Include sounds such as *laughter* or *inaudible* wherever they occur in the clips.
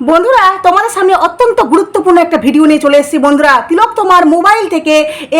বন্ধুরা, তোমাদের সামনে অত্যন্ত গুরুত্বপূর্ণ একটা ভিডিও নিয়ে চলে এসেছি। বন্ধুরা, তিলক তোমার মোবাইল থেকে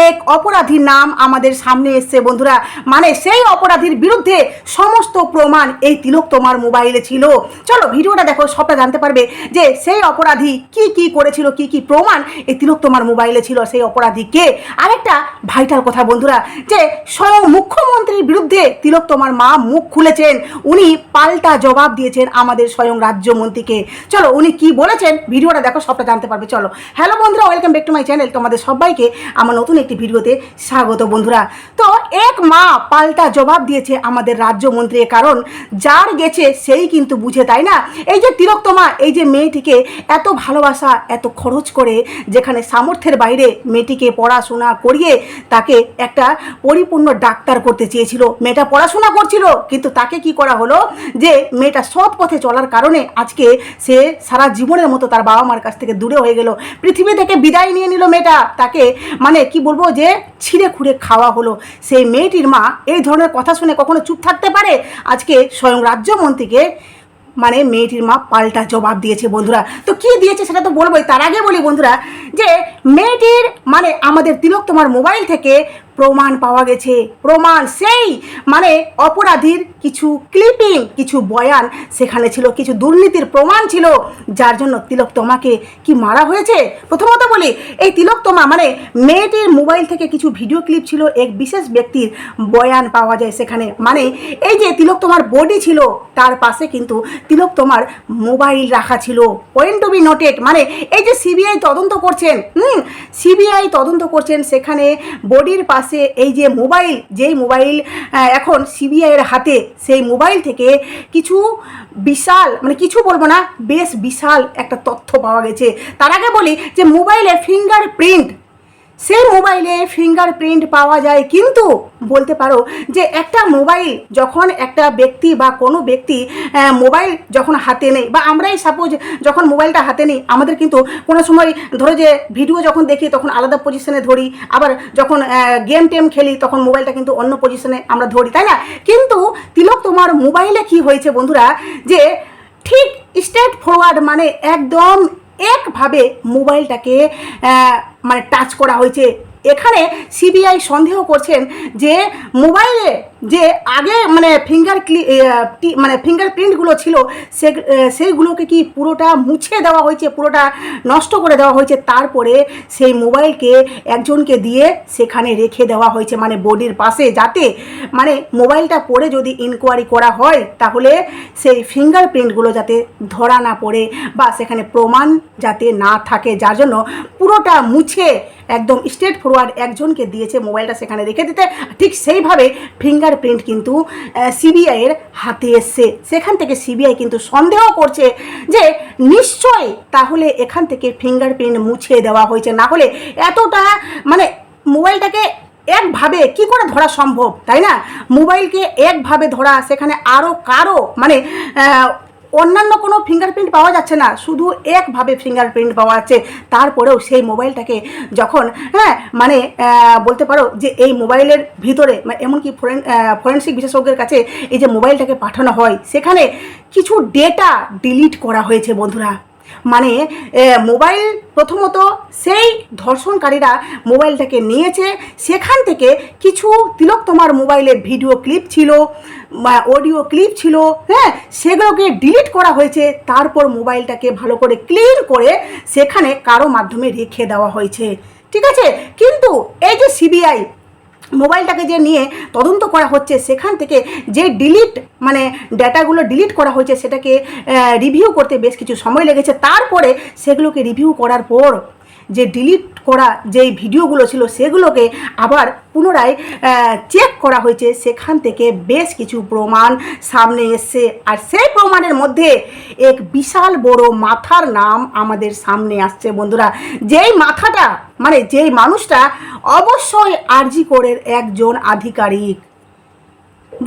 এক অপরাধীর নাম আমাদের সামনে এসছে। বন্ধুরা মানে সেই অপরাধীর বিরুদ্ধে সমস্ত প্রমাণ এই তিলক তোমার মোবাইলে ছিল। চলো ভিডিওটা দেখো, সবটা জানতে পারবে যে সেই অপরাধী কি কি করেছিল, কি কি প্রমাণ এই তিলক তোমার মোবাইলে ছিল, সেই অপরাধী কে আরেকটা ভাইটাল কথা বন্ধুরা, যে স্বয়ং মুখ্যমন্ত্রীর বিরুদ্ধে তিলক তোমার মা মুখ খুলেছেন। উনি পাল্টা জবাব দিয়েছেন আমাদের স্বয়ং রাজ্যমন্ত্রীকে। চলো, উনি কি বলেছেন? ভিডিওটা দেখো, সবটা জানতে পারবে। চলো। হ্যালো বন্ধুরা welcome back to my channel তোমাদের সবাইকে আমার নতুন একটি ভিডিওতে স্বাগত বন্ধুরা। তো এক মা পাল্টা জবাব দিয়েছে আমাদের রাজ্যমন্ত্রী কারণ। যার গেছে, সেই কিন্তু বুঝে, তাই না? এই যে তিরক্তমা এই যে মেয়েটিকে এত ভালোবাসা, এত খরচ করে যেখানে সামর্থ্যের বাইরে মেয়েটিকে পড়াশোনা করিয়ে তাকে একটা পরিপূর্ণ ডাক্তার করতে চেয়েছিল। মেয়েটা পড়াশোনা করছিল, কিন্তু তাকে কি করা হলো? যে মেয়েটা সৎ পথে চলার কারণে আজকে সে সারা জীবনের মতো তার বাবা মার কাছ থেকে দূরে হয়ে গেল। পৃথিবী থেকে বিদায় নিয়ে নিল মেয়েটা। তাকে মানে কি বলব যে ছিঁড়ে খুঁড়ে খাওয়া হলো। সেই মেয়েটির মা এই ধরনের কথা শুনে কখনো চুপ থাকতে পারে? আজকে স্বয়ং রাজ্যমন্ত্রীকে মানে মেয়েটির মা পাল্টা জবাব দিয়েছে বন্ধুরা। তো কি দিয়েছে সেটা তো বলবোই। তার আগে বলি বন্ধুরা যে মেয়েটির মানে আমাদের তিলক তোমার মোবাইল থেকে প্রমাণ পাওয়া গেছে। প্রমাণ সেই মানে অপরাধীর কিছু ক্লিপিং কিছু বয়ান, সেখানে ছিল, কিছু দুর্নীতির প্রমাণ ছিল, যার জন্য তিলক তোমাকে কি মারা হয়েছে? প্রথমত বলি, এই তিলক তোমা মানে মেয়েটির মোবাইল থেকে কিছু ভিডিও ক্লিপ ছিল, এক বিশেষ ব্যক্তির বয়ান পাওয়া যায় সেখানে। মানে এই যে তিলক তোমার বডি ছিল, তার পাশে কিন্তু তিলক তোমার মোবাইল রাখা ছিল। পয়েন্ট টু বি নোটেড মানে এই যে সিবিআই তদন্ত করছেন, হুম সিবিআই তদন্ত করছেন, সেখানে বডির পাশে এই যে মোবাইল যেই মোবাইল এখন সিবিআইয়ের হাতে সেই মোবাইল থেকে কিছু বিশাল মানে কিছু বলব না, বেশ বিশাল একটা তথ্য পাওয়া গেছে। তার আগে বলি যে মোবাইলে ফিঙ্গার প্রিন্ট সেই মোবাইলে ফিঙ্গারপ্রিন্ট পাওয়া যায়, কিন্তু বলতে পারো যে একটা মোবাইল যখন একটা ব্যক্তি বা কোনো ব্যক্তি মোবাইল যখন হাতে নেই বা আমরাই সাপোজ যখন মোবাইলটা হাতে নেই, আমাদের কিন্তু কোনো সময় ধরো যে ভিডিও যখন দেখি, তখন আলাদা পজিশনে ধরি, আবার যখন গেম টেম খেলি, তখন মোবাইলটা কিন্তু অন্য পজিশনে আমরা ধরি, তাই না? কিন্তু তিলক, তোমার মোবাইলে কি হয়েছে বন্ধুরা? যে ঠিক স্ট্রেট ফরওয়ার্ড মানে একদম একভাবে মোবাইলটাকে মানে টাচ করা হয়েছে। এখানে সিবিআই সন্দেহ করছেন যে মোবাইলে যে আগে মানে ফিঙ্গার ক্লি মানে ফিঙ্গার প্রিন্টগুলো ছিল, সে সেইগুলোকে কি পুরোটা মুছে দেওয়া হয়েছে, পুরোটা নষ্ট করে দেওয়া হয়েছে? তারপরে সেই মোবাইলকে একজনকে দিয়ে সেখানে রেখে দেওয়া হয়েছে মানে বডির পাশে, যাতে মানে মোবাইলটা পড়ে যদি ইনকোয়ারি করা হয়, তাহলে সেই ফিঙ্গার প্রিন্টগুলো যাতে ধরা না পড়ে বা সেখানে প্রমাণ যাতে না থাকে, যার জন্য পুরোটা মুছে একদম স্ট্রেট ফরওয়ার্ড একজনকে দিয়েছে মোবাইলটা সেখানে রেখে দিতে। ঠিক সেইভাবে ফিঙ্গারপ্রিন্ট কিন্তু সিবিআইয়ের হাতে এসছে। সেখান থেকে সিবিআই কিন্তু সন্দেহ করছে যে নিশ্চয় তাহলে এখান থেকে ফিঙ্গারপ্রিন্ট মুছিয়ে দেওয়া হয়েছে। না হলে এতটা মানে মোবাইলটাকে একভাবে কি করে ধরা সম্ভব, তাই না? মোবাইলকে একভাবে ধরা, সেখানে আরও কারও মানে অন্যান্য কোনো ফিঙ্গারপ্রিন্ট পাওয়া যাচ্ছে না, শুধু একভাবে ফিঙ্গারপ্রিন্ট পাওয়া যাচ্ছে। তারপরেও সেই মোবাইলটাকে যখন হ্যাঁ মানে বলতে পারো যে এই মোবাইলের ভিতরে মানে এমনকি ফরেন ফরেন্সিক বিশেষজ্ঞের কাছে এই যে মোবাইলটাকে পাঠানো হয়, সেখানে কিছু ডেটা ডিলিট করা হয়েছে বন্ধুরা। মানে মোবাইল প্রথমত সেই ধর্ষণকারীরা মোবাইলটাকে নিয়েছে। সেখান থেকে কিছু তিলক তোমার মোবাইলে ভিডিও ক্লিপ ছিল অডিও ক্লিপ ছিল হ্যাঁ সেগুলোকে ডিলিট করা হয়েছে। তারপর মোবাইলটাকে ভালো করে ক্লিন করে সেখানে কারও মাধ্যমে রেখে দেওয়া হয়েছে। ঠিক আছে? কিন্তু এই যে সিবিআই মোবাইলটাকে যে নিয়ে তদন্ত করা হচ্ছে, সেখান থেকে যে ডিলিট মানে ডেটাগুলো ডিলিট করা হয়েছে, সেটাকে রিভিউ করতে বেশ কিছু সময় লেগেছে। তারপরে সেগুলোকে রিভিউ করার পর যে ডিলিট করা যেই ভিডিওগুলো ছিল সেগুলোকে আবার পুনরায় চেক করা হয়েছে। সেখান থেকে বেশ কিছু প্রমাণ সামনে এসছে। আর সেই প্রমাণের মধ্যে এক বিশাল বড় মাথার নাম আমাদের সামনে আসছে বন্ধুরা। যেই মাথাটা মানে যেই মানুষটা অবশ্যই আরজি কোরের একজন আধিকারিক।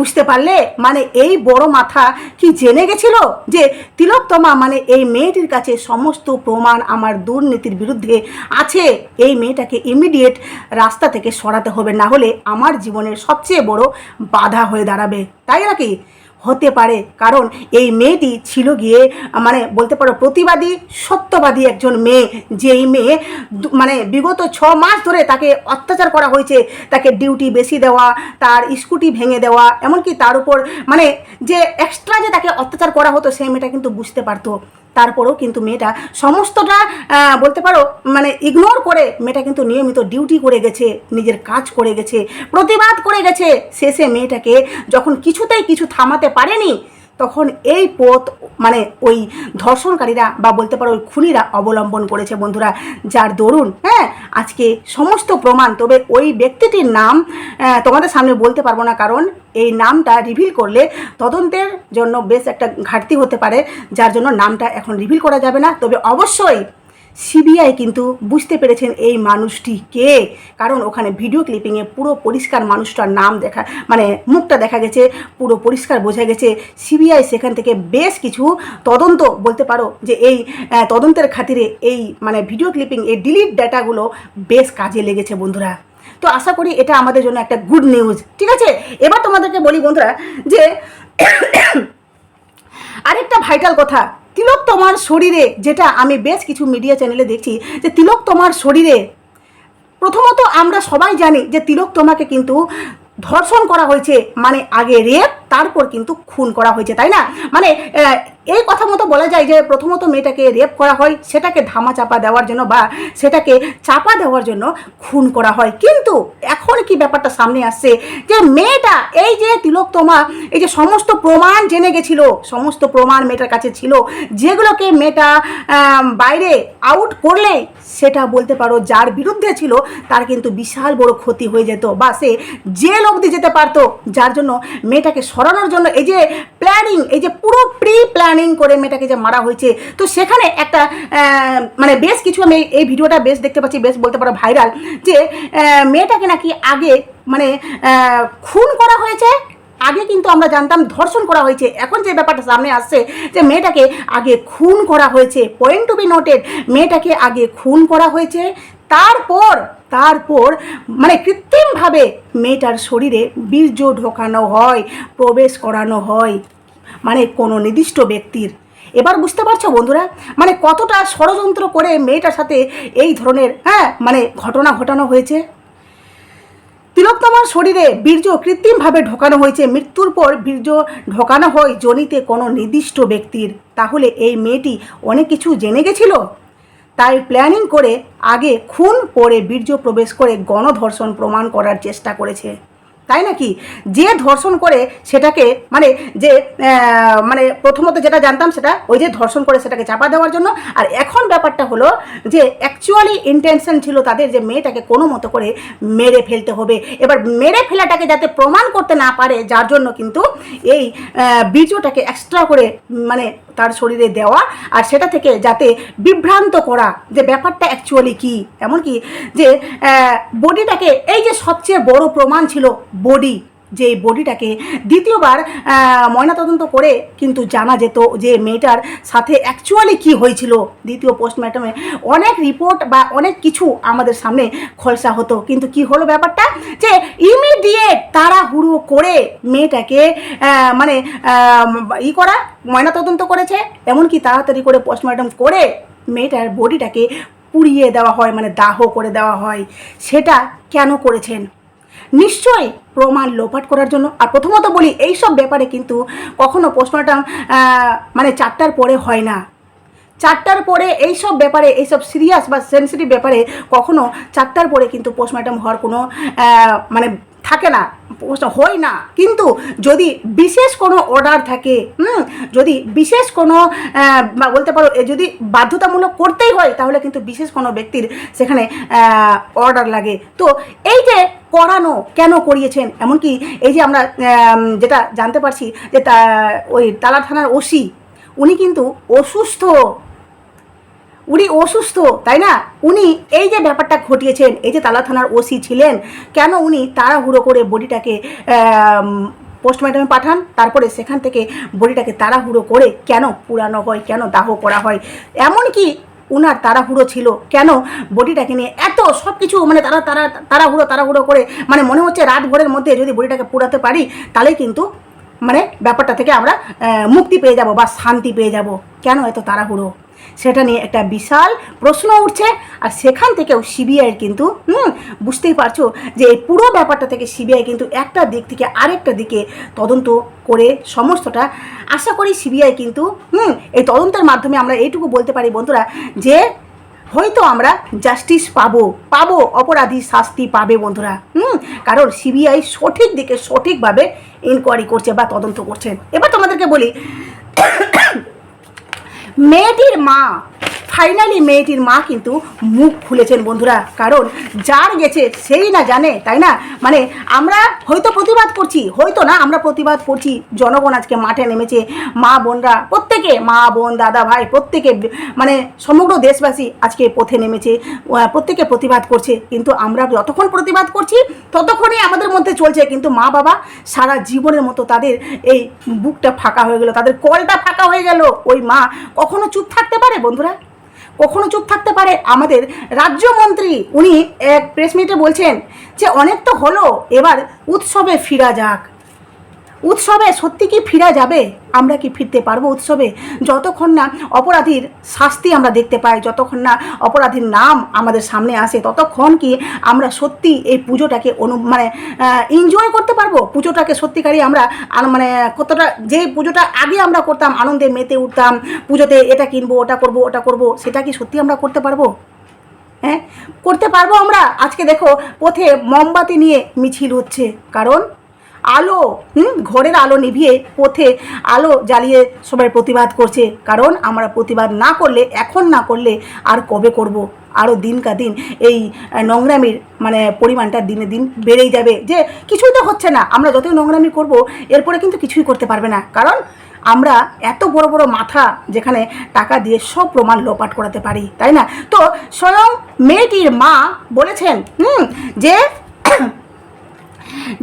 বুঝতে পারলে? মানে এই বড় মাথা কি জেনে গেছিল যে তিলোত্তমা মানে এই মেয়েটির কাছে সমস্ত প্রমাণ আমার দুর্নীতির বিরুদ্ধে আছে? এই মেয়েটাকে ইমিডিয়েট রাস্তা থেকে সরাতে হবে, না হলে আমার জীবনের সবচেয়ে বড় বাধা হয়ে দাঁড়াবে। তাই নাকি? হতে পারে। কারণ এই মেয়েটি ছিল গিয়ে মানে বলতে পারো প্রতিবাদী, সত্যবাদী একজন মেয়ে। যেই মেয়ে মানে বিগত ছ মাস ধরে তাকে অত্যাচার করা হয়েছে। তাকে ডিউটি বেশি দেওয়া, তার স্কুটি ভেঙে দেওয়া, এমনকি তার উপর মানে যে এক্সট্রা যে তাকে অত্যাচার করা হতো, সেই মেয়েটা কিন্তু বুঝতে পারতো। তারপরেও কিন্তু মেয়েটা সমস্তটা বলতে পারো মানে ইগনোর করে মেয়েটা কিন্তু নিয়মিত ডিউটি করে গেছে, নিজের কাজ করে গেছে, প্রতিবাদ করে গেছে। শেষে মেয়েটাকে যখন কিছুতেই কিছু থামাতে পারেনি তখন এই পথ মানে ওই ধর্ষণকারীরা বা বলতে পারো ওই খুনিরা অবলম্বন করেছে বন্ধুরা। যার দরুন হ্যাঁ আজকে সমস্ত প্রমাণ, তবে ওই ব্যক্তিটির নাম তোমাদের সামনে বলতে পারব না, কারণ এই নামটা রিভিল করলে তদন্তের জন্য বেশ একটা ঘাটতি হতে পারে, যার জন্য নামটা এখন রিভিল করা যাবে না। তবে অবশ্যই সিবিআই কিন্তু বুঝতে পেরেছেন এই মানুষটি কে। কারণ ওখানে ভিডিও ক্লিপিংয়ে পুরো পরিষ্কার মানুষটার নাম দেখা মানে মুখটা দেখা গেছে, পুরো পরিষ্কার বোঝা গেছে। সিবিআই সেখান থেকে বেশ কিছু তদন্ত বলতে পারো যে এই তদন্তের খাতিরে এই মানে ভিডিও ক্লিপিং এই ডিলিট ডাটাগুলো বেশ কাজে লেগেছে বন্ধুরা। তো আশা করি এটা আমাদের জন্য একটা গুড নিউজ, ঠিক আছে? এবার তোমাদেরকে বলি বন্ধুরা যে *coughs* আরেকটা ভাইটাল কথা তিলক তোমার শরীরে, যেটা আমি বেশ কিছু মিডিয়া চ্যানেলে দেখছি, যে তিলক তোমার শরীরে, প্রথমত আমরা সবাই জানি যে তিলক তোমাকে কিন্তু ধর্ষণ করা হয়েছে মানে আগে রেপ তারপর কিন্তু খুন করা হয়েছে, তাই না? মানে এই কথা মতো বলা যায় যে প্রথমত মেয়েটাকে রেপ করা হয়, সেটাকে ধামা চাপা দেওয়ার জন্য বা সেটাকে চাপা দেওয়ার জন্য খুন করা হয়। কিন্তু এখন কি ব্যাপারটা সামনে আসছে? যে মেয়েটা, এই যে তিলোত্তমা এই যে সমস্ত প্রমাণ জেনে গেছিল, সমস্ত প্রমাণ মেয়েটার কাছে ছিল, যেগুলোকে মেয়েটা বাইরে আউট করলে, সেটা বলতে পারো যার বিরুদ্ধে ছিল, তার কিন্তু বিশাল বড় ক্ষতি হয়ে যেত বা সে জেল অবধি যেতে পারতো। যার জন্য মেয়েটাকে সরানোর জন্য এই যে প্ল্যানিং এই যে পুরো প্রি প্ল্যানিং করে মেয়েটাকে যে মারা হয়েছে, তো সেখানে একটা মানে বেশ কিছু আমি এই ভিডিওটা বেশ দেখতে পাচ্ছি, বেশ বলতে পারো ভাইরাল যে মেয়েটাকে নাকি আগে মানে খুন করা হয়েছে, আগে কিন্তু আমরা জানতাম ধর্ষণ করা হয়েছে। এখন যে ব্যাপারটা সামনে আসছে, যে মেয়েটাকে আগে খুন করা হয়েছে পয়েন্ট টু বি নোটেড মেয়েটাকে আগে খুন করা হয়েছে, তারপর তারপর মানে কৃত্রিমভাবে মেয়েটার শরীরে বীর্য ঢোকানো হয়, প্রবেশ করানো হয় মানে কোনো নির্দিষ্ট ব্যক্তির। এবার বুঝতে পারছ বন্ধুরা? মানে কতটা ষড়যন্ত্র করে মেয়েটার সাথে এই ধরনের হ্যাঁ মানে ঘটনা ঘটানো হয়েছে? তিলকতমার শরীরে বীর্য কৃত্রিমভাবে ঢোকানো হয়েছে। মৃত্যুর পর বীর্য ঢোকানো হয় জনিতে কোনো নির্দিষ্ট ব্যক্তির। তাহলে এই মেয়েটি অনেক কিছু জেনে গেছিল? তাই প্ল্যানিং করে আগে খুন পরে বীর্য প্রবেশ করে গণধর্ষণ প্রমাণ করার চেষ্টা করেছে। তাই নাকি? যে ধর্ষণ করে সেটাকে মানে যে মানে প্রথমত যেটা জানতাম সেটা ওই যে ধর্ষণ করে সেটাকে চাপা দেওয়ার জন্য। আর এখন ব্যাপারটা হলো যে অ্যাকচুয়ালি ইন্টেনশন ছিল তাদের যে মেয়েটাকে কোনো মতো করে মেরে ফেলতে হবে। এবার মেরে ফেলাটাকে যাতে প্রমাণ করতে না পারে, যার জন্য কিন্তু এই বীজটাকে এক্সট্রা করে মানে তার শরীরে দেওয়া আর সেটা থেকে যাতে বিভ্রান্ত করা যে ব্যাপারটা অ্যাকচুয়ালি কি? এমনকি যে বডিটাকে এই যে সবচেয়ে বড় প্রমাণ ছিল বডি যে বডিটাকে দ্বিতীয়বার ময়নাতদন্ত করে কিন্তু জানা যেত যে মেয়েটার সাথে অ্যাকচুয়ালি কি হয়েছিল। দ্বিতীয় পোস্টমর্টমে অনেক রিপোর্ট বা অনেক কিছু আমাদের সামনে খলসা হতো। কিন্তু কি হলো ব্যাপারটা? যে ইমিডিয়েট তাড়াহুড়ো করে মেয়েটাকে মানে ই করা, ময়নাতদন্ত করেছে। এমনকি তাড়াতাড়ি করে পোস্টমর্টম করে মেয়েটার বডিটাকে পুড়িয়ে দেওয়া হয় মানে দাহ করে দেওয়া হয়। সেটা কেন করেছেন? নিশ্চয়ই প্রমাণ লোপাট করার জন্য। আর প্রথমত বলি এই সব ব্যাপারে কিন্তু কখনো পোস্টমর্টম মানে চারটার পরে হয় না। চারটার পরে এই সব ব্যাপারে, এইসব সিরিয়াস বা সেন্সিটিভ ব্যাপারে কখনো চারটার পরে কিন্তু পোস্টমর্টম হওয়ার কোনো মানে থাকে না হয় না। কিন্তু যদি বিশেষ কোনো অর্ডার থাকে, হুম, যদি বিশেষ কোনো বলতে পারো যদি বাধ্যতামূলক করতেই হয়, তাহলে কিন্তু বিশেষ কোনো ব্যক্তির সেখানে অর্ডার লাগে। তো এই যে করানো কেন করিয়েছেন, এমনকি এই যে আমরা যেটা জানতে পারছি যে তা, ওই তালা থানার ওসি, উনি কিন্তু অসুস্থ। উনি অসুস্থ, তাই না? উনি এই যে ব্যাপারটা ঘটিয়েছেন, এই যে তালা থানার ওসি ছিলেন, কেন উনি তাড়াহুড়ো করে বডিটাকে পোস্টমর্টমে পাঠান? তারপরে সেখান থেকে বডিটাকে তাড়াহুড়ো করে কেন পুরানো হয়, কেন দাহ করা হয়? এমনকি উনার তাড়াহুড়ো ছিল, কেন বডিটাকে নিয়ে এত সব কিছু মানে তারা তারা, তাড়াহুড়ো তাড়াহুড়ো করে মানে মনে হচ্ছে রাত ভোরের মধ্যে যদি বডিটাকে পুরাতে পারি, তাহলেই কিন্তু মানে ব্যাপারটা থেকে আমরা মুক্তি পেয়ে যাব বা শান্তি পেয়ে যাব। কেন এত তাড়াহুড়ো? সেটা নিয়ে একটা বিশাল প্রশ্ন উঠছে। আর সেখান থেকেও সিবিআইয়ের কিন্তু, হুম, বুঝতেই পারছ যে এই পুরো ব্যাপারটা থেকে সিবিআই কিন্তু একটা দিক থেকে আরেকটা দিকে তদন্ত করে সমস্তটা। আশা করি সিবিআই কিন্তু, হুম, এই তদন্তের মাধ্যমে আমরা এইটুকু বলতে পারি বন্ধুরা যে হয়তো আমরা জাস্টিস পাবো পাবো, অপরাধী শাস্তি পাবে বন্ধুরা, হুম, কারণ সিবিআই সঠিক দিকে সঠিকভাবে ইনকোয়ারি করছে বা তদন্ত করছে। এবার তোমাদেরকে বলি মেয়েটির মা। ফাইনালি মেয়েটির মা কিন্তু মুখ খুলেছেন বন্ধুরা। কারণ যার গেছে সেই না জানে, তাই না? মানে আমরা হয়তো প্রতিবাদ করছি, হয়তো না, আমরা প্রতিবাদ করছি। জনগণ আজকে মাঠে নেমেছে। মা বোনরা, প্রত্যেকে, মা বোন, দাদা ভাই, প্রত্যেকে মানে সমগ্র দেশবাসী আজকে পথে নেমেছে প্রত্যেকে প্রতিবাদ করছে। কিন্তু আমরা যতক্ষণ প্রতিবাদ করছি, ততক্ষণই আমাদের মধ্যে চলছে। কিন্তু মা বাবা সারা জীবনের মতো তাদের এই বুকটা ফাঁকা হয়ে গেল, তাদের কলটা ফাঁকা হয়ে গেল। ওই মা কখনো চুপ থাকতে পারে বন্ধুরা? কখনো চুপ থাকতে পারে? আমাদের রাজ্যমন্ত্রী, উনি এক প্রেস মিটে বলছেন যে, অনেক তো হলো, এবার উৎসবে ফিরা যাক। উৎসবে সত্যি কি ফিরা যাবে? আমরা কি ফিরতে পারব উৎসবে? যতক্ষণ না অপরাধীর শাস্তি আমরা দেখতে পাই, যতক্ষণ না অপরাধীর নাম আমাদের সামনে আসে, ততক্ষণ কি আমরা সত্যি এই পুজোটাকে অনু মানে এনজয় করতে পারব? পুজোটাকে সত্যিকারই আমরা মানে কতটা, যে পুজোটা আগে আমরা করতাম, আনন্দে মেতে উঠতাম, পুজোতে এটা কিনবো, ওটা করব ওটা করব, সেটা কি সত্যি আমরা করতে পারব? হ্যাঁ? করতে পারব আমরা। আজকে দেখো, পথে মোমবাতি নিয়ে মিছিল হচ্ছে। কারণ আলো, হুম? ঘরের আলো নিভিয়ে পথে আলো জ্বালিয়ে সবাই প্রতিবাদ করছে। কারণ আমরা প্রতিবাদ না করলে, এখন না করলে আর কবে করব? আরও দিন কা দিন এই নোংরামির মানে পরিমাণটা দিনে দিন বেড়েই যাবে। যে কিছুই তো হচ্ছে না। আমরা যতই নোংরামি করব, এরপরে কিন্তু কিছুই করতে পারবে না। কারণ আমরা এত বড় বড় মাথা যেখানে টাকা দিয়ে সব প্রমাণ লোপাট করাতে পারি, তাই না? তো স্বয়ং মেয়েটির মা বলেছেন, হুম, যে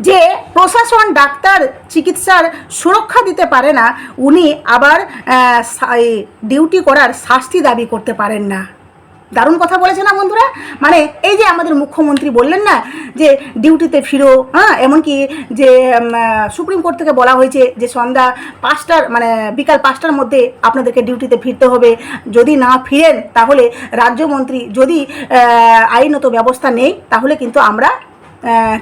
যে প্রশাসন, ডাক্তার, চিকিৎসার সুরক্ষা দিতে পারে না, উনি আবার ডিউটি করার শাস্তি দাবি করতে পারেন না। দারুণ কথা বলেছে না বন্ধুরা? মানে এই যে আমাদের মুখ্যমন্ত্রী বললেন না যে ডিউটিতে ফিরো হ্যাঁ এমনকি যে সুপ্রিম কোর্ট থেকে বলা হয়েছে যে সন্ধ্যা পাঁচটার মানে বিকাল পাঁচটার মধ্যে আপনাদেরকে ডিউটিতে ফিরতে হবে। যদি না ফিরেন, তাহলে রাজ্যমন্ত্রী যদি আইনত ব্যবস্থা নেই, তাহলে কিন্তু আমরা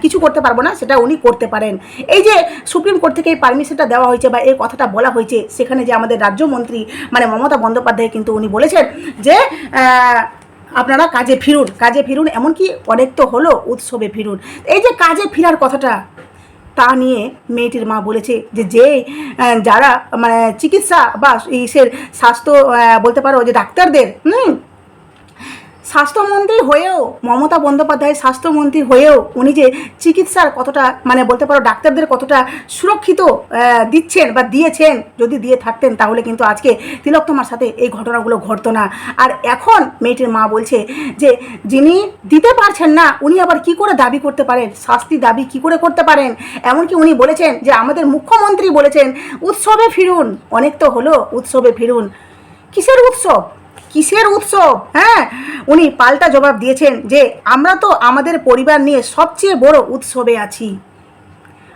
কিছু করতে পারব না, সেটা উনি করতে পারেন। এই যে সুপ্রিম কোর্ট থেকে এই পারমিশনটা দেওয়া হয়েছে বা এই কথাটা বলা হয়েছে, সেখানে যে আমাদের রাজ্যমন্ত্রী মানে মমতা বন্দ্যোপাধ্যায় কিন্তু উনি বলেছেন যে আপনারা কাজে ফিরুন কাজে ফিরুন, এমনকি অনেক তো হলো উৎসবে ফিরুন। এই যে কাজে ফেরার কথাটা, তা নিয়ে মেয়েটির মা বলেছে যে যে যারা মানে চিকিৎসা বা ইসের স্বাস্থ্য বলতে পারো যে ডাক্তারদের, হুম স্বাস্থ্যমন্ত্রী হয়েও, মমতা বন্দ্যোপাধ্যায় স্বাস্থ্যমন্ত্রী হয়েও উনি যে চিকিৎসার কতটা মানে বলতে পারো ডাক্তারদের কতটা সুরক্ষিত দিচ্ছেন বা দিয়েছেন, যদি দিয়ে থাকতেন তাহলে কিন্তু আজকে তিলকতমার সাথে এই ঘটনাগুলো ঘটতো না। আর এখন মেয়েটির মা বলছে যে, যিনি দিতে পারছেন না, উনি আবার কি করে দাবি করতে পারেন? শাস্তি দাবি কি করে করতে পারেন? এমনকি উনি বলেছেন যে, আমাদের মুখ্যমন্ত্রী বলেছেন, উৎসবে ফিরুন। অনেক তো হলো উৎসবে ফিরুন। কিসের উৎসব? কিসের উৎসব? হ্যাঁ? উনি পাল্টা জবাব দিয়েছেন যে, আমরা তো আমাদের পরিবার নিয়ে সবচেয়ে বড় উৎসবে আছি।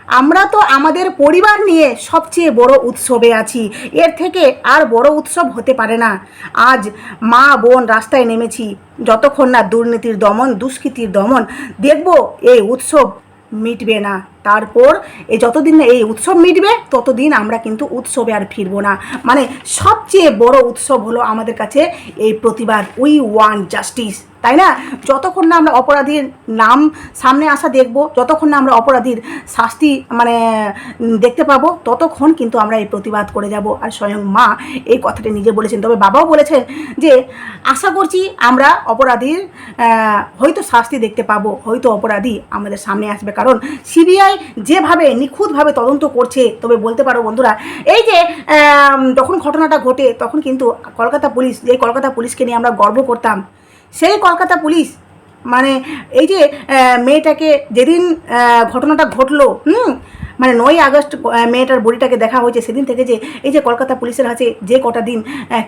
আমরা তো আমাদের পরিবার নিয়ে সবচেয়ে বড় উৎসবে আছি। এর থেকে আর বড় উৎসব হতে পারে না। আজ মা বোন রাস্তায় নেমেছি। যতক্ষণ না দুর্নীতির দমন, দুষ্কৃতির দমন, দেখব এই উৎসব মিটবে না। তারপর এই যতদিন না এই উৎসব মিটবে, ততদিন আমরা কিন্তু উৎসবে আর ফিরবো না। মানে সবচেয়ে বড় উৎসব হলো আমাদের কাছে এই প্রতিবাদ, উই ওয়ান জাস্টিস, তাই না? যতক্ষণ না আমরা অপরাধীর নাম সামনে আসা দেখব, যতক্ষণ না আমরা অপরাধীর শাস্তি মানে দেখতে পাবো, ততক্ষণ কিন্তু আমরা এই প্রতিবাদ করে যাব। আর স্বয়ং মা এই কথাটি নিজে বলেছেন। তবে বাবাও বলেছেন যে, আশা করছি আমরা অপরাধীর হয়তো শাস্তি দেখতে পাবো, হয়তো অপরাধী আমাদের সামনে আসবে। কারণ সিবিআই যেভাবে নিখুঁতভাবে তদন্ত করছে, তবে বলতে পারো বন্ধুরা, এই যে যখন ঘটনাটা ঘটে, তখন কিন্তু কলকাতা পুলিশ যে কলকাতা পুলিশকে নিয়ে আমরা গর্ব করতাম। সেই কলকাতা পুলিশ মানে এই যে মেয়েটাকে যেদিন ঘটনাটা ঘটলো, হুম মানে নয় আগস্ট মেয়েটার বডিটাকে দেখা হয়েছে সেদিন থেকে যে এই যে কলকাতা পুলিশের হাতে যে কটা দিন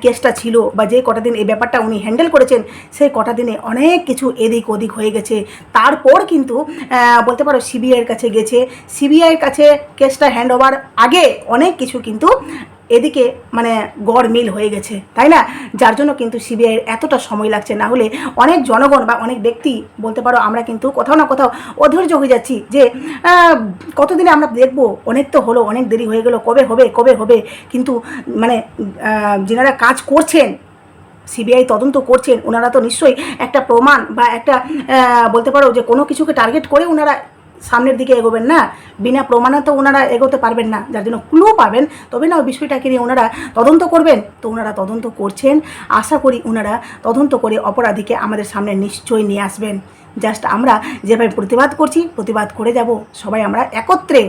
কেসটা ছিল বা যে কটা দিন এই ব্যাপারটা উনি হ্যান্ডেল করেছেন, সেই কটা দিনে অনেক কিছু এদিক ওদিক হয়ে গেছে। তারপর কিন্তু বলতে পারো সিবিআইয়ের কাছে গেছে। সিবিআইয়ের কাছে কেসটা হ্যান্ড ওভার আগে অনেক কিছু কিন্তু এদিকে মানে গড় মিল হয়ে গেছে, তাই না? যার জন্য কিন্তু সিবিআইয়ের এতটা সময় লাগছে। না হলে অনেক জনগণ বা অনেক ব্যক্তি বলতে পারো আমরা কিন্তু কোথাও না কোথাও অধৈর্য হয়ে যাচ্ছি যে কতদিনে আমরা দেখব? অনেক তো হলো, অনেক দেরি হয়ে গেল, কবে হবে কবে হবে? কিন্তু মানে যেনারা কাজ করছেন, সিবিআই তদন্ত করছেন, ওনারা তো নিশ্চয়ই একটা প্রমাণ বা একটা বলতে পারো যে কোনো কিছুকে টার্গেট করে ওনারা সামনের দিকে এগোবেন না, বিনা প্রমাণে তো ওনারা এগোতে পারবেন না, যার জন্য ক্লু পাবেন, তবে না ওই বিষয়টাকে নিয়ে ওনারা তদন্ত করবেন। তো ওনারা তদন্ত করছেন, আশা করি ওনারা তদন্ত করে অপরাধীকে আমাদের সামনে নিশ্চয়ই নিয়ে আসবেন। জাস্ট আমরা যেভাবে প্রতিবাদ করছি, প্রতিবাদ করে যাব, সবাই আমরা একত্রে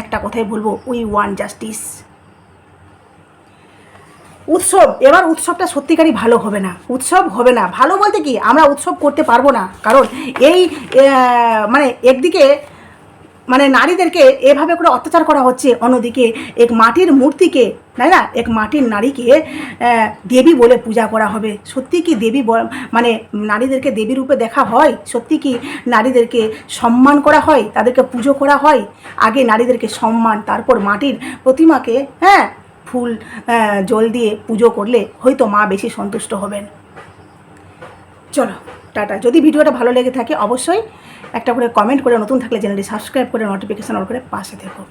একটা কথাই বলব উই ওয়ান জাস্টিস উৎসব, এবার উৎসবটা সত্যিকারই ভালো হবে না, উৎসব হবে না। ভালো বলতে কি, আমরা উৎসব করতে পারব না, কারণ এই মানে একদিকে মানে নারীদেরকে এভাবে করে অত্যাচার করা হচ্ছে। অন্যদিকে এক মাটির মূর্তিকে, তাই না? এক মাটির নারীকে দেবী বলে পূজা করা হবে। সত্যি কি দেবী মানে নারীদেরকে দেবী রূপে দেখা হয়? সত্যি কি নারীদেরকে সম্মান করা হয়? তাদেরকে পুজো করা হয়? আগে নারীদেরকে সম্মান, তারপর মাটির প্রতিমাকে হ্যাঁ ফুল জল দিয়ে পুজো করলে হয়তো মা বেশি সন্তুষ্ট হবেন। চলো, টাটা। যদি ভিডিওটা ভালো লেগে থাকে, অবশ্যই একটা করে কমেন্ট করে নতুন থাকলে চ্যানেলটি সাবস্ক্রাইব করে নোটিফিকেশান অন করে পাশে থেকো।